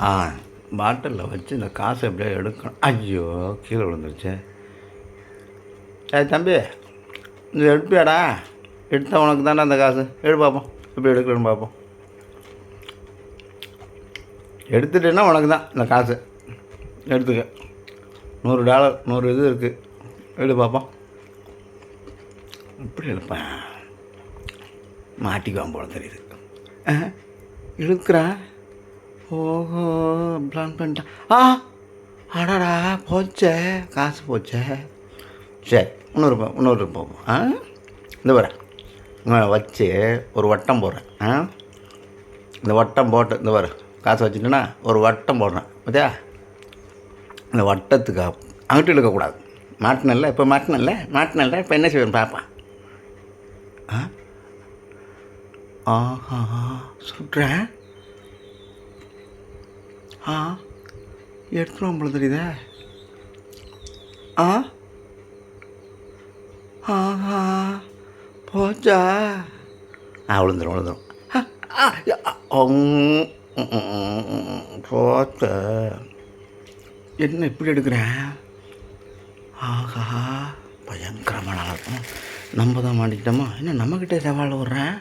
ஆ பாட்டிலில் வச்சு இந்த காசை எப்படியோ எடுக்கணும். ஐயோ கீழே விழுந்துருச்சு. ஏ தம்பி இது எடுப்பியாடா? எடுத்தால் உனக்கு தானே அந்த காசு? எடு பார்ப்போம் எப்படி எடுக்கணும்னு பார்ப்போம் எடுத்துட்டேன்னா உனக்கு தான் இந்த காசு. எடுத்துக்க. நூறு டாலர் நூறு இது இருக்குது எடு பார்ப்போம் இப்படி எடுப்பேன் மாட்டிக்குவான் போல தெரியுது. ஆ, ஓஹோ பிளான் பண்ணிட்டான் ஆ அடடா போச்சே. காசு போச்சே. சரி இன்னொரு இன்னொரு போவோம் ஆ இந்த வர வச்சு ஒரு வட்டம் போடுறேன். ஆ இந்த வட்டம் போட்டு இந்த வர காசு வச்சுட்டேன்னா ஒரு வட்டம் போடுறேன். பார்த்தியா இந்த வட்டத்துக்கு அங்கிட்டு இழுக்கக்கூடாது. மாட்டினல்ல இப்போ மாட்டினல்ல மாட்டினல்ல இப்போ என்ன செய்வேன் பார்ப்பேன் ஆ? ஆஹா சுடுறேன் ஆ? எடுத்துருவோம் போல தெரியுதே. ஆ? ஆஹா போச்சா? ஆ உம், உம், போச்ச? என்ன இப்படி எடுக்கிறேன் ஆஹா பயங்கரமான ஆளா இருக்கும். நம்ம தான் மாட்டிக்கிட்டோமா? என்ன நம்மக்கிட்டே சவால் விட்றேன்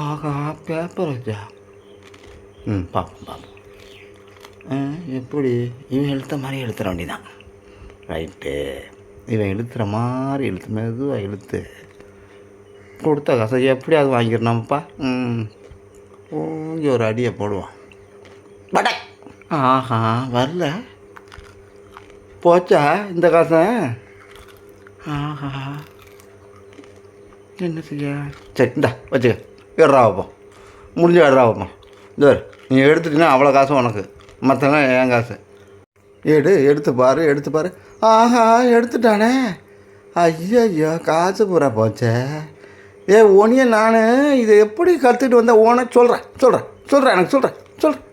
ஆஹா பேப்பர் வச்சா? ம் பார்ப்போம் பார்ப்போம் ஆ, எப்படி? இவன் எழுத்த மாதிரி எழுத்துற வேண்டிதான். ரைட்டு இவன் இழுத்துற மாதிரி இழுத்து மெதுவாக இழுத்து. கொடுத்த காசை எப்படியாவது வாங்கிடணும்ப்பா ம். ஓங்கி ஒரு அடியை போடுவான். பட்டை ஆஹா வரல. போச்சா இந்த காசை? ஆஹா. என்ன செய்ய? சரி இந்தா வச்சுக்க. ஏடுறா வைப்போம் முடிஞ்ச ஏடுறா வைப்போம் இந்த நீ எடுத்துட்டினா அவ்வளோ காசு உனக்கு. மற்றெல்லாம் என் காசு? எடு எடுத்து பாரு எடுத்து பாரு. ஆஹா எடுத்துட்டானே. ஐயோ காசு பூரா போச்சே. ஏ உனிய நான் இதை எப்படி கற்றுட்டு வந்தேன்? ஓன சொல்கிறேன் சொல்கிறேன் சொல்கிறேன் எனக்கு சொல்கிறேன் சொல்கிறேன்